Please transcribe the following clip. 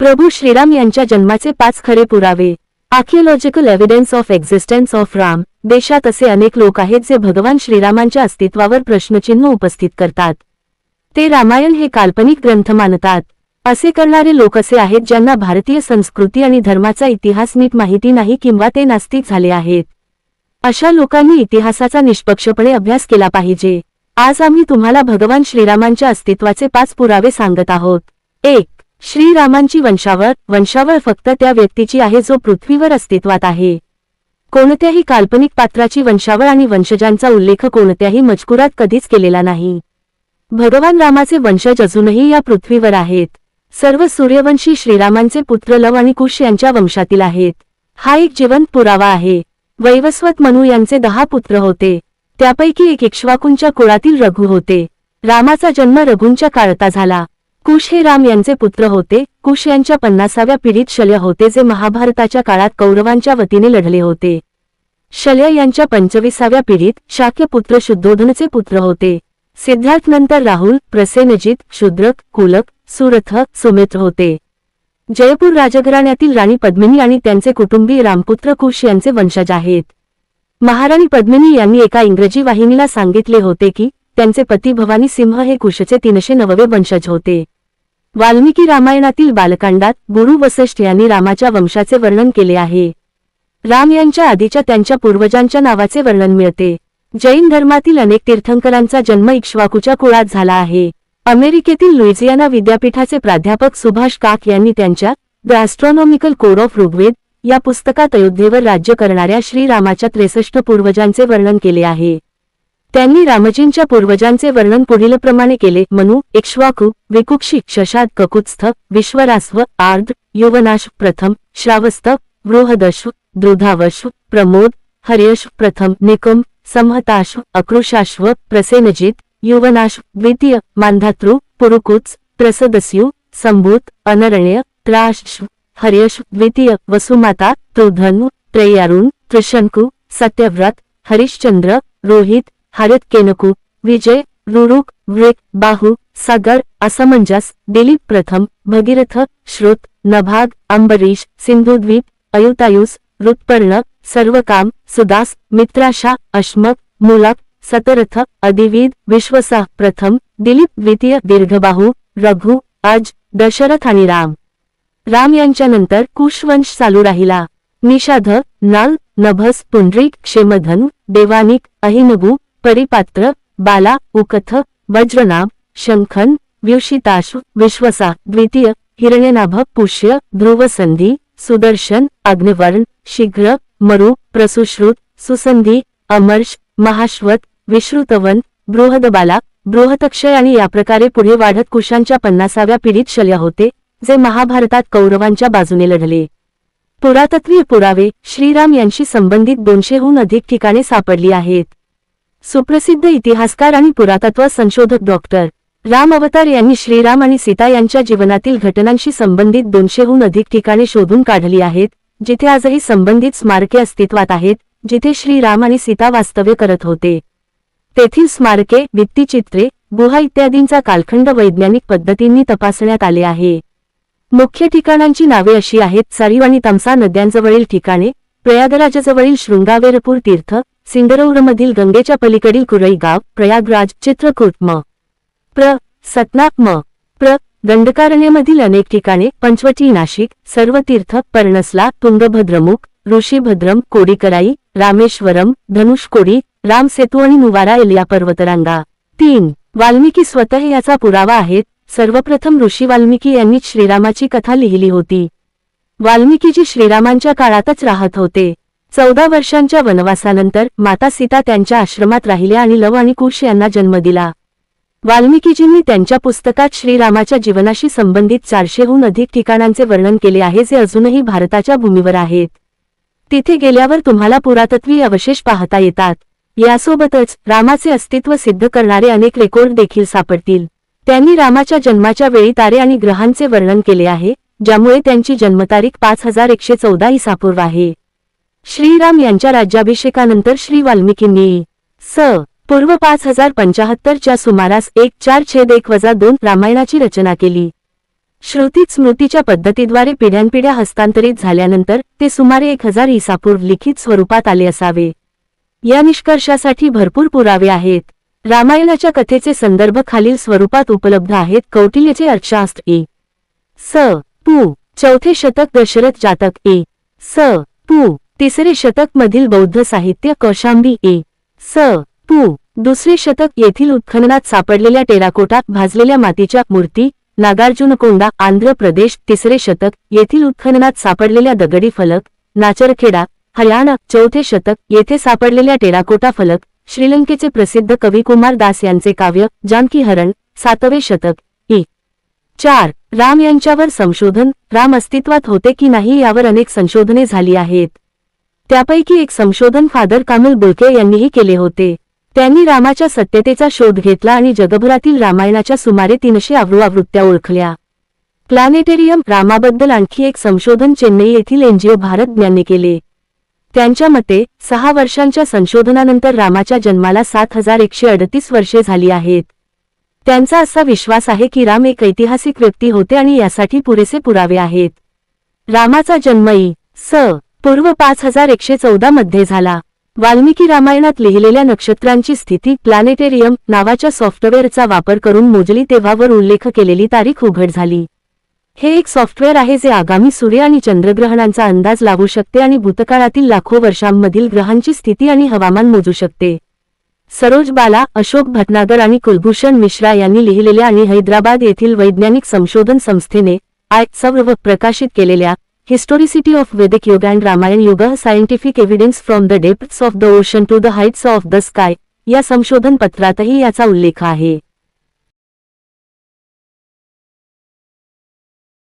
प्रभू श्रीराम यांच्या जन्माचे पाच खरे पुरावे. Archaeological evidence of existence of Ram देशात असे अनेक लोक आहेत जे भगवान श्रीरामांच्या अस्तित्वावर प्रश्नचिन्ह उपस्थित करतात. ते रामायण हे काल्पनिक ग्रंथ मानतात. असे करणारे लोक असे आहेत ज्यांना भारतीय संस्कृती आणि धर्माचा इतिहास नीट माहिती नाही किंवा ते नास्तिक झाले आहेत. अशा लोकांनी इतिहासाचा निष्पक्षपणे अभ्यास केला पाहिजे. आज आम्ही तुम्हाला भगवान श्रीरामांच्या अस्तित्वाचे पाच पुरावे सांगत आहोत. एक श्रीरामांची वंशावळ वंशावळ फक्त त्या व्यक्तीची आहे जो पृथ्वीवर अस्तित्वात आहे. कोणत्याही काल्पनिक पात्राची वंशावळ आणि वंशजांचा उल्लेख कोणत्याही मजकुरात कधीच केलेला नाही. भगवान रामाचे वंशज अजूनही या पृथ्वीवर आहेत. सर्व सूर्यवंशी श्रीरामांचे पुत्र लव आणि कुश यांच्या वंशातील आहेत. हा एक जिवंत पुरावा आहे. वैवस्वत मनू यांचे दहा पुत्र होते. त्यापैकी एक इक्ष्वाकूंच्या कुळातील रघु होते. रामाचा जन्म रघूंच्या काळता झाला. कुश हे राम यांचे पुत्र होते. कुश यांच्या पन्नासाव्या पिढीत शल्य होते जे महाभारताच्या काळात कौरवांच्या वतीने लढले होते. शल्य यांच्या पंचवीसाव्या पिढीत शाक्य पुत्र शुद्धोधनचे पुत्र होते. सिद्धार्थ नंतर राहुल प्रसेनजित शूद्रक कुलक सुरथ सुमित्र होते. जयपूर राजघराण्यातील राणी पद्मिनी आणि त्यांचे कुटुंबीय रामपुत्र कुश यांचे वंशज आहेत. महाराणी पद्मिनी यांनी एका इंग्रजी वाहिनीला सांगितले होते की त्यांचे पती भवानी सिंह हे कुशचे तीनशे नववे वंशज होते. वाल्मिकी रामायणातील बालकांडात गुरु वसिष्ठ यांनी रामाच्या वंशाचे वर्णन केले आहे. राम यांच्या आधीच्या त्यांच्या पूर्वजांच्या नावाचे वर्णन मिळते. जैन धर्मातील अनेक तीर्थंकरांचा जन्म इक्ष्वाकूच्या कुळात झाला आहे. अमेरिकेतील लुइझियाना विद्यापीठाचे प्राध्यापक सुभाष काक यांनी त्यांच्या the astronomical code of Rigveda या पुस्तकात अयोध्येवर राज्य करणाऱ्या श्रीरामाच्या त्रेसष्ट पूर्वजांचे वर्णन केले आहे. त्यांनी रामजींच्या पूर्वजांचे वर्णन पुढीलप्रमाणे केले. मनु इक्ष्वाकु विकुक्षी शशाद ककुत्स्थ विश्वरास्व आर्द्र युवनाश प्रथम श्रावस्त बृहदश्व द्रुधावश्व प्रमोद हर्यश प्रथम निकम संहताश्व अकृशाश्व प्रसेनजित युवनाश द्वितीय मांधातृ पुरुकुत्स प्रसदस्यु संभूत अनरण्य त्राश्व हर्यश द्वितीय वसुमाता त्रुधनु त्रयारुण त्रिशंकु सत्यव्रत हरिश्चंद्र रोहित हरत केनकू विजय रुरुक वृक बाहू सागर असमंजस दिलीप प्रथम भगीरथ श्रुत नभाग अंबरीश सिंधुद्वीप अयुतायुस रुत्पर्ण सर्वकाम सुदास मित्राशा अश्मक मुलक सतरथ अधिविद विश्वसा प्रथम दिलीप द्वितीय दीर्घबाहू रघु अज दशरथ आणि राम. राम यांच्यानंतर कुशवंश चालू राहिला. निषाध नाल नभस पुंडरीक क्षेमधन देवानिक अहिनभू परिपात्र बाला उकथ वज्रनाभ शंखन व्युषिताश्व विश्वसा द्वितीय हिरण्यनाभ पुष्य ध्रुवसंधी सुदर्शन अग्निवर्ण शीघ्र मरु प्रसुश्रुत सुसंधी अमर्ष महाश्वत विश्रुतवन बृहदबाला बृहतक्षय आणि याप्रकारे पुढे वाढत कुशांच्या पन्नासाव्या पिढीत शल्य होते जे महाभारतात कौरवांच्या बाजूने लढले. पुरातत्वीय पुरावे श्रीराम यांशी संबंधित दोनशेहून अधिक ठिकाणे सापडली आहेत. सुप्रसिद्ध इतिहासकार आणि पुरातत्व संशोधक डॉक्टर राम अवतार यांनी श्रीराम आणि सीता यांच्या जीवनातील घटनांशी संबंधित दोनशेहून अधिक ठिकाणे शोधून काढली आहेत जिथे आजही संबंधित स्मारके अस्तित्वात आहेत जिथे श्रीराम आणि सीता वास्तव्य करत होते. तेथील स्मारके भित्तिचित्रे गुहा इत्यादींचा कालखंड वैज्ञानिक पद्धतींनी तपासण्यात आले आहे. मुख्य ठिकाणांची नावे अशी आहेत सारीव आणि तमसा नद्यांजवळील ठिकाणे प्रयागराजाजवळील शृंगावेरपूर तीर्थ सिंगरौरमधील गंगेच्या पलीकडील कुरई गाव प्रयागराज चित्रकूट म. प्र. सतनाप म. प्र. दंडकारण्यमधील अनेक ठिकाणे पंचवटी नाशिक सर्व तीर्थ पर्णसला तुंगभद्रमुख ऋषीभद्रम कोडीकराई रामेश्वरम धनुषकोडी राम सेतू आणि नुवारा एलिया पर्वतरांगा. तीन. वाल्मिकी स्वतः याचा पुरावा आहेत. सर्वप्रथम ऋषी वाल्मिकी यांनीच श्रीरामाची कथा लिहिली होती. वाल्मिकीजी श्रीरामांच्या काळातच राहत होते. चौदा वर्षांच्या वनवासानंतर माता सीता त्यांच्या आश्रमात राहिल्या आणि लव आणि कुश यांना जन्म दिला. वाल्मिकीजींनी त्यांच्या पुस्तकात श्रीरामाच्या जीवनाशी संबंधित चारशेहून अधिक ठिकाणांचे वर्णन केले आहे जे अजूनही भारताच्या भूमीवर आहेत. तिथे गेल्यावर तुम्हाला पुरातत्वीय अवशेष पाहता येतात. यासोबतच रामाचे अस्तित्व सिद्ध करणारे अनेक रेकॉर्ड देखील सापडतील. त्यांनी रामाच्या जन्माच्या वेळी तारे आणि ग्रहांचे वर्णन केले आहे ज्यामुळे त्यांची जन्मतारीख पाच हजार एकशे चौदा इसापूर्व आहे. श्रीराम यांच्या राज्याभिषेकानंतर श्री वाल्मिकींनी स. पूर्व पाच हजार पंचाहत्तरच्या सुमारास एक चार छेद एक वजा दोन रामायणाची रचना केली. श्रुतीत स्मृतीच्या पद्धतीद्वारे पिढ्यानपिढ्या हस्तांतरित झाल्यानंतर ते सुमारे एक हजार इसापूर्व लिखित स्वरूपात आले असावे. या निष्कर्षासाठी भरपूर पुरावे आहेत. रामायणाच्या कथेचे संदर्भ खालील स्वरूपात उपलब्ध आहेत. कौटिल्यचे अर्थशास्त्र ए. स. पू. चौथे शतक दशरथ जातक ए. स. पू. तिसरे शतक मधील बौद्ध साहित्य कौशांबी ए. स. पू. दुसरे शतक येथील उत्खननात सापडलेल्या टेराकोटा भाजलेल्या मातीच्या मूर्ती नागार्जुनकोंडा आंध्र प्रदेश तिसरे शतक येथील उत्खननात सापडलेल्या दगडी फलक नाचरखेडा हरियाणा चौथे शतक येथे सापडलेल्या टेराकोटा फलक श्रीलंकेचे प्रसिद्ध कवी कुमार दास यांचे काव्य जानकी हरण सातवे शतक इ चार. राम यांच्यावर संशोधन राम अस्तित्वात होते की नाही यावर अनेक संशोधने झाली आहेत. त्यापैकी एक संशोधन फादर कामिल बुलके यांनीही केले होते. त्यांनी रामाच्या सत्यतेचा शोध घेतला आणि जगभरातील रामायणाच्या सुमारे तीनशे आवृत्त्या ओळखल्या. प्लॅनेटेरियम रामाबद्दल आणखी एक संशोधन चेन्नई येथील एनजीओ भारत यांनी केले. त्यांच्या मते सहा वर्षांच्या संशोधनानंतर रामाच्या जन्माला सात हजार एकशे अडतीस वर्षे झाली आहेत. त्यांचा असा विश्वास आहे की राम एक ऐतिहासिक व्यक्ती होते आणि यासाठी पुरेसे पुरावे आहेत. रामाचा जन्मई स. पूर्व पाच हजार एकशे चौदा मध्ये झाला. वाल्मिकी रामायणात लिहिलेल्या नक्षत्रांची स्थिती प्लॅनेटेरियम नावाच्या सॉफ्टवेअरचा वापर करून मोजली तेव्हावर उल्लेख केलेली तारीख उघड झाली. हे एक सॉफ्टवेअर आहे जे आगामी सूर्य आणि चंद्रग्रहणांचा अंदाज लावू शकते आणि भूतकाळातील लाखो वर्षांमधील ग्रहांची स्थिती आणि हवामान मोजू शकते. सरोज बाला अशोक भटनागर आणि कुलभूषण मिश्रा यांनी लिहिलेल्या आणि हैदराबाद येथील वैज्ञानिक संशोधन संस्थेने आय सर्व प्रकाशित केलेल्या historicity of Vedic yuga and Ramayana yuga scientific evidence from the depths of the ocean to the heights of the sky या संशोधन पत्रातही याचा उल्लेख आहे.